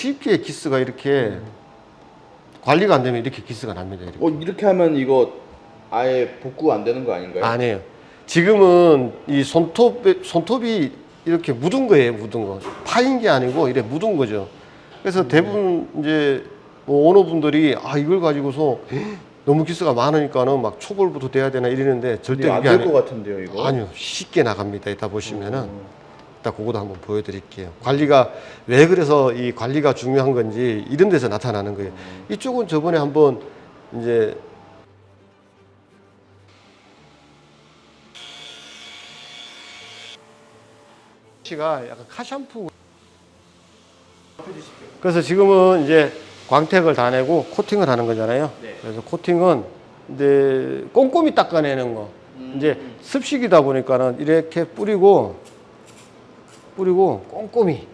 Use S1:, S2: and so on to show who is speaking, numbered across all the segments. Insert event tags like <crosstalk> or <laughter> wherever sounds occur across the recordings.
S1: 쉽게 기스가 이렇게 관리가 안 되면 이렇게 기스가 납니다. 이렇게.
S2: 어 이렇게 하면 이거 아예 복구 안 되는 거 아닌가요?
S1: 아니에요. 지금은 이 손톱 손톱이 이렇게 묻은 거예요, 묻은 거. 파인 게 아니고 이래 묻은 거죠. 그래서 대부분 이제 뭐 오너분들이 아 이걸 가지고서 너무 기스가 많으니까는 막 초벌부터 돼야 되나 이러는데 절대 그게
S2: 안될 것
S1: 아니,
S2: 같은데요 이거?
S1: 아니요 쉽게 나갑니다. 이따 보시면은 이따 그거도 한번 보여드릴게요. 관리가 왜 그래서 이 관리가 중요한 건지 이런 데서 나타나는 거예요. 이쪽은 저번에 한번 이제 씨가 약간 카샴푸. 그래서 지금은 이제 광택을 다 내고 코팅을 하는 거잖아요.
S2: 네.
S1: 그래서 코팅은 이제 꼼꼼히 닦아내는 거.
S2: 음.
S1: 이제 습식이다 보니까는 이렇게 뿌리고 뿌리고 꼼꼼히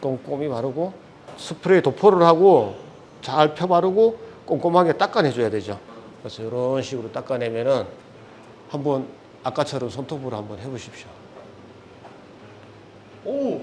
S1: 꼼꼼히 바르고 스프레이 도포를 하고 잘 펴 바르고 꼼꼼하게 닦아내줘야 되죠. 그래서 이런 식으로 닦아내면은 한번 아까처럼 손톱으로 한번 해보십시오.
S2: 오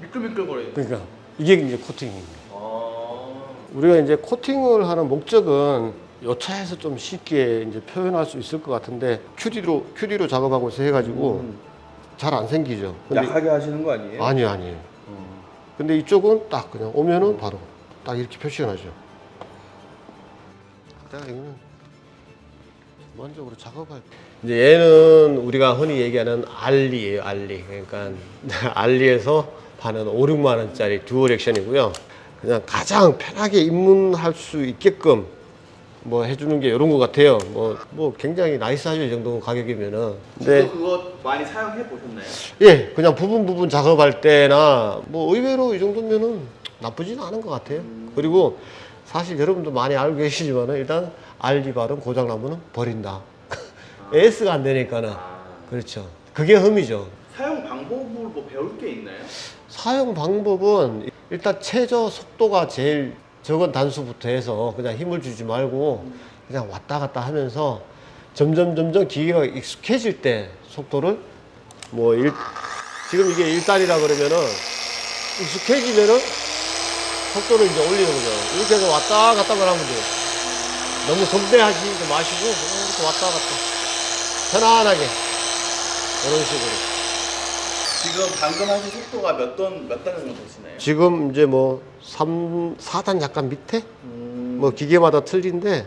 S2: 미끌미끌거려요.
S1: 그러니까 이게 이제 코팅입니다.
S2: 아.
S1: 우리가 이제 코팅을 하는 목적은 요차에서 좀 쉽게 이제 표현할 수 있을 것 같은데 큐디로 큐디로 작업하고 해서 해가지고 잘 안 생기죠. 근데
S2: 약하게 하시는 거 아니에요?
S1: 아니요 아니에요. 근데 이쪽은 딱 그냥 오면은 바로 딱 이렇게 표시가 나죠. 내가 이거는 전반적으로 작업할 때. 이제 얘는 우리가 흔히 얘기하는 알리예요, 알리. 그러니까 <laughs> 알리에서 파는 5, 6만 원짜리 듀얼 액션이고요. 그냥 가장 편하게 입문할 수 있게끔 뭐 해주는 게 이런 것 같아요. 뭐, 뭐 굉장히 나이스하죠, 이 정도 가격이면은. 근데
S2: 저도 그거 많이 사용해 보셨나요?
S1: 예, 그냥 부분 부분 작업할 때나 뭐 의외로 이 정도면은 나쁘지는 않은 것 같아요. 그리고 사실 여러분도 많이 알고 계시지만은 일단 알리 발은 고장 나면은 버린다. <laughs> AS가 안 되니까는 그렇죠. 그게 흠이죠.
S2: 사용 방법을 뭐 배울 게 있나요?
S1: 사용 방법은 일단 최저 속도가 제일 적은 단수부터 해서 그냥 힘을 주지 말고 그냥 왔다 갔다 하면서 점점 점점 기계가 익숙해질 때 속도를 뭐 일, 지금 이게 1단이라 그러면은 익숙해지면은 속도를 이제 올리는 거죠. 이렇게 해서 왔다 갔다 만 하면 돼요. 너무 겁내하지 마시고 이렇게 왔다 갔다 편안하게 이런 식으로.
S2: 지금 방금 하신 속도가 몇 돈, 몇 단 정도 되시나요?
S1: 지금 이제 뭐 3, 4단 약간 밑에?
S2: 음,
S1: 뭐 기계마다 틀린데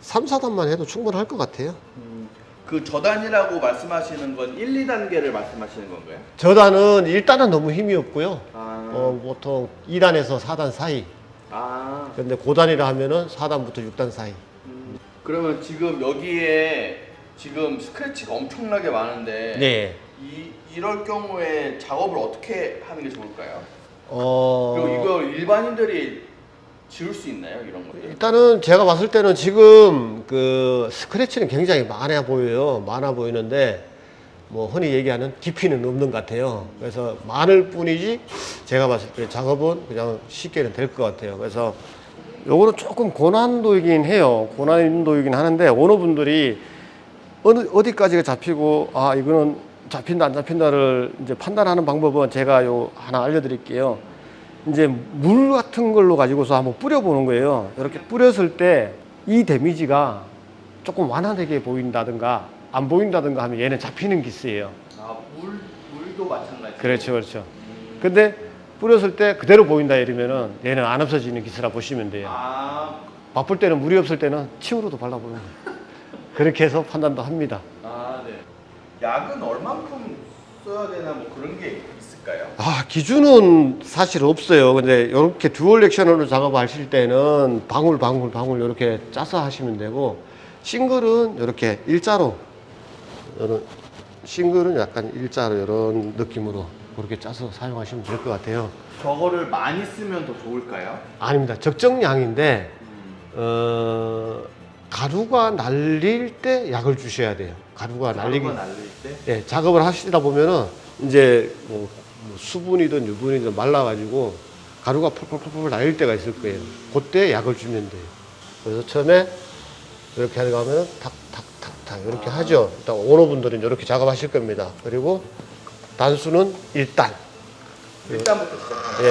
S1: 3, 4단만 해도 충분할 것 같아요.
S2: 음, 그 저단이라고 말씀하시는 건 1, 2단계를 말씀하시는 건가요?
S1: 저단은 1단은 너무 힘이 없고요.
S2: 아,
S1: 어, 보통 2단에서 4단 사이.
S2: 아
S1: 근데 고단이라 하면은 4단부터 6단 사이.
S2: 음, 그러면 지금 여기에 지금 스크래치가 엄청나게 많은데
S1: 네.
S2: 이, 이럴 경우에 작업을 어떻게 하는 게 좋을까요?
S1: 어,
S2: 그리고 이거 일반인들이 지울 수 있나요? 이런 것들?
S1: 일단은 제가 봤을 때는 지금 그 스크래치는 굉장히 많아 보여요. 많아 보이는데 뭐 흔히 얘기하는 깊이는 없는 것 같아요. 그래서 많을 뿐이지 제가 봤을 때 작업은 그냥 쉽게는 될 것 같아요. 그래서 요거는 조금 고난도이긴 해요. 고난도이긴 하는데 오너분들이 어느 어디까지가 잡히고 아 이거는 잡힌다 안 잡힌다를 이제 판단하는 방법은 제가 요 하나 알려드릴게요. 이제 물 같은 걸로 가지고서 한번 뿌려보는 거예요. 이렇게 뿌렸을 때 이 데미지가 조금 완화되게 보인다든가 안 보인다든가 하면 얘는 잡히는 기스예요.
S2: 아, 물, 물도 마찬가지.
S1: 그렇죠, 그렇죠. 근데 뿌렸을 때 그대로 보인다 이러면은 얘는 안 없어지는 기스라 보시면 돼요.
S2: 아,
S1: 바쁠 때는 물이 없을 때는 침으로도 발라보는 거예요. 그렇게 해서 판단도 합니다.
S2: 아, 네. 약은 얼만큼 써야 되나 뭐 그런 게 있을까요?
S1: 아 기준은 사실 없어요. 근데 이렇게 듀얼 액션으로 작업하실 때는 방울 방울 방울 이렇게 짜서 하시면 되고 싱글은 이렇게 일자로 이런 싱글은 약간 일자로 이런 느낌으로 그렇게 짜서 사용하시면 될 것 같아요.
S2: 저거를 많이 쓰면 더 좋을까요?
S1: 아닙니다. 적정량인데 어, 가루가 날릴 때 약을 주셔야 돼요. 가루가 날리기
S2: 가루가 날릴 때?
S1: 예, 작업을 하시다 보면은 이제 뭐, 뭐 수분이든 유분이든 말라가지고 가루가 펄펄펄펄 날릴 때가 있을 거예요. 그때 약을 주면 돼요. 그래서 처음에 이렇게 하면 탁탁탁탁 이렇게 하죠. 일단 오너분들은 이렇게 작업하실 겁니다. 그리고 단수는 1단.
S2: 일단부터 시작하는
S1: 예,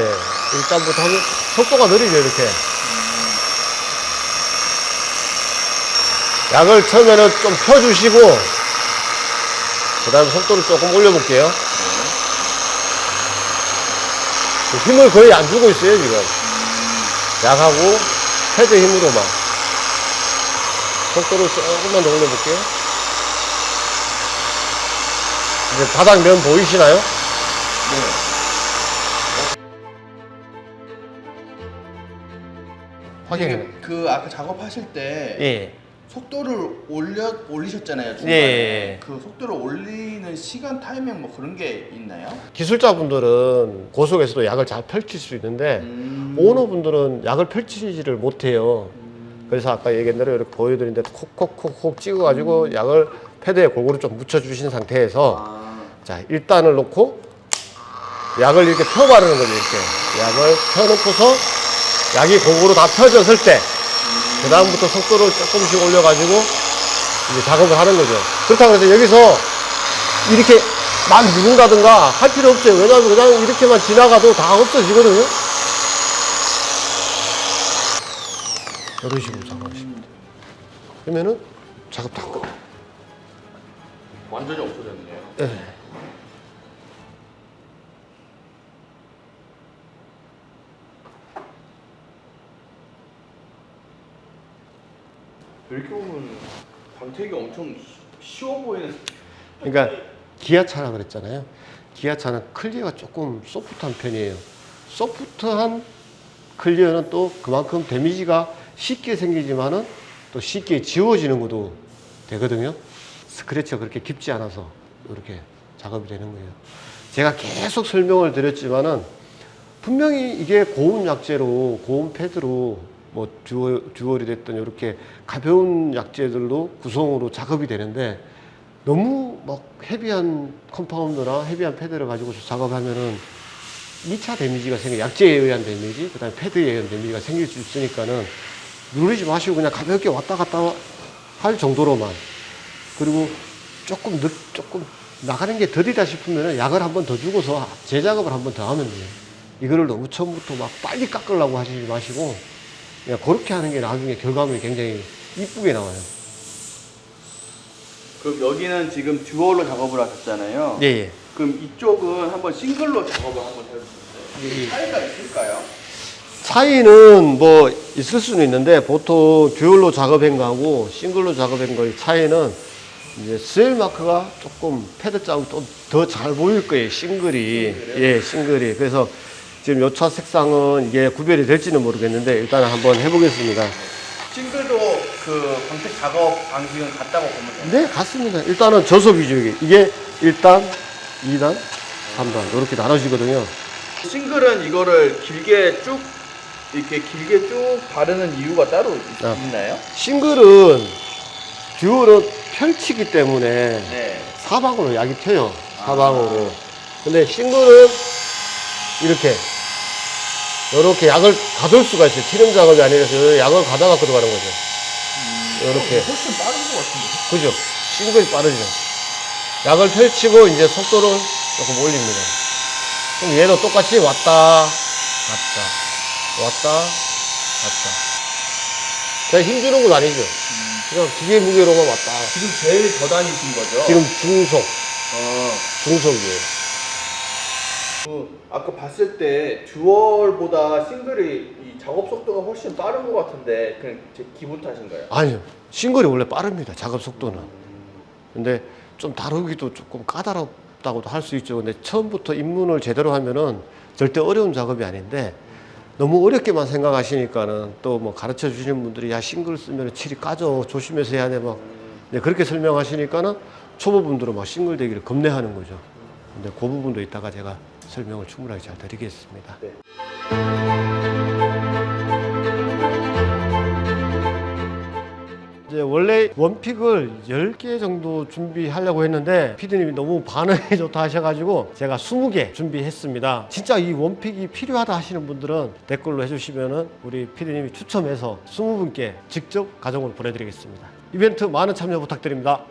S1: 일단부터 하면 속도가 느리죠, 이렇게. 약을 처음에는 좀 펴주시고, 그 다음에 속도를 조금 올려볼게요. 힘을 거의 안 주고 있어요, 지금. 약하고 패드 힘으로만. 속도를 조금만 더 올려볼게요. 이제 바닥 면 보이시나요?
S2: 네.
S1: 확인해.
S2: 이게 그 아까 작업하실 때
S1: 예.
S2: 속도를 올려 올리셨잖아요 중간에
S1: 예, 예.
S2: 그 속도를 올리는 시간 타이밍 뭐 그런 게 있나요?
S1: 기술자분들은 고속에서도 약을 잘 펼칠 수 있는데
S2: 음.
S1: 오너분들은 약을 펼치지를 못해요. 그래서 아까 얘기한 대로 이렇게 보여드린데 콕콕콕콕 찍어가지고 약을 패드에 골고루 좀 묻혀주신 상태에서
S2: 아,
S1: 자 1단을 놓고 약을 이렇게 펴 바르는 거죠 이렇게 약을 펴놓고서 약이 골고루 다 펴졌을 때 그 다음부터 속도를 조금씩 올려가지고 이제 작업을 하는 거죠. 그렇다고 해서 여기서 이렇게 막 누른다든가 할 필요 없어요. 왜냐하면 그냥 이렇게만 지나가도 다 없어지거든요. 이런 식으로 작업하시면 돼요. 그러면은 작업 다 끝.
S2: 완전히 없어졌네요.
S1: 예.
S2: 이렇게 보면 광택이 엄청 쉬워 보이는.
S1: 그러니까 기아차라 그랬잖아요. 기아차는 클리어가 조금 소프트한 편이에요. 소프트한 클리어는 또 그만큼 데미지가 쉽게 생기지만은 또 쉽게 지워지는 것도 되거든요. 스크래치가 그렇게 깊지 않아서 이렇게 작업이 되는 거예요. 제가 계속 설명을 드렸지만은 분명히 이게 고운 약재로 고운 패드로 뭐 듀얼, 듀얼이 됐든 이렇게 가벼운 약재들로 구성으로 작업이 되는데 너무 막 헤비한 컴파운드나 헤비한 패드를 가지고서 작업하면은 2차 데미지가 생겨 약재에 의한 데미지 그 다음에 패드에 의한 데미지가 생길 수 있으니까는 누르지 마시고 그냥 가볍게 왔다 갔다 할 정도로만 그리고 조금 늦 조금 나가는 게 더디다 싶으면 약을 한 번 더 주고서 재작업을 한 번 더 하면 돼요. 이거를 너무 처음부터 막 빨리 깎으려고 하시지 마시고 그냥 그렇게 하는 게 나중에 결과물이 굉장히 이쁘게 나와요.
S2: 그럼 여기는 지금 듀얼로 작업을 하셨잖아요.
S1: 예, 예.
S2: 그럼 이쪽은 한번 싱글로 작업을 한번 해주셨어요.
S1: 예, 예.
S2: 차이가 있을까요?
S1: 차이는 뭐 있을 수는 있는데 보통 듀얼로 작업한 거하고 싱글로 작업한 거의 차이는 이제 스웰 마크가 조금 패드 자국 좀더 잘 보일 거예요 싱글이 예 싱글이 그래서 지금 요 차 색상은 이게 구별이 될지는 모르겠는데 일단 한번 해보겠습니다
S2: 싱글도 그 광택 작업 방식은 같다고 보면 돼요.
S1: 네 같습니다 일단은 저속 위주 이게 이게 1단 2단 3단 이렇게 나눠지거든요
S2: 싱글은 이거를 길게 쭉 이렇게 길게 쭉 바르는 이유가 따로 있,
S1: 아.
S2: 나요
S1: 싱글은 듀얼은 펼치기 때문에
S2: 네.
S1: 사방으로 약이 튀어요. 사방으로. 근데 싱글은 이렇게 이렇게 약을 가둘 수가 있어요. 치름 작업이 아니라서 약을 가다가 들어가는 거죠. 이렇게.
S2: 훨씬 빠른 것 같은데.
S1: 그죠? 싱글이 빠르죠. 약을 펼치고 이제 속도를 조금 올립니다. 그럼 얘도 똑같이 왔다, 갔다, 왔다, 갔다. 그냥 힘주는 건 아니죠. 그냥 기계 무게로만 왔다.
S2: 지금 제일 더 다니신 거죠?
S1: 지금 중속,
S2: 어.
S1: 중속이에요.
S2: 그 아까 봤을 때 듀얼보다 싱글이 이 작업 속도가 훨씬 빠른 것 같은데 그냥 제 기분 탓인가요?
S1: 아니요. 싱글이 원래 빠릅니다. 작업 속도는. 근데 좀 다루기도 조금 까다롭다고도 할 수 있죠. 근데 처음부터 입문을 제대로 하면은 절대 어려운 작업이 아닌데 너무 어렵게만 생각하시니까는 또 뭐 가르쳐 주시는 분들이 야 싱글 쓰면 칠이 까져 조심해서 해야 돼 막. 네, 그렇게 설명하시니까는 초보분들은 막 싱글 되기를 겁내하는 거죠. 근데 그 부분도 이따가 제가 설명을 충분하게 잘 드리겠습니다.
S2: 네.
S1: 이제 원래 원픽을 10개 정도 준비하려고 했는데 피디님이 너무 반응이 <laughs> 좋다 하셔가지고 제가 20개 준비했습니다. 진짜 이 원픽이 필요하다 하시는 분들은 댓글로 해주시면은 우리 피디님이 추첨해서 20분께 직접 가정으로 보내드리겠습니다. 이벤트 많은 참여 부탁드립니다.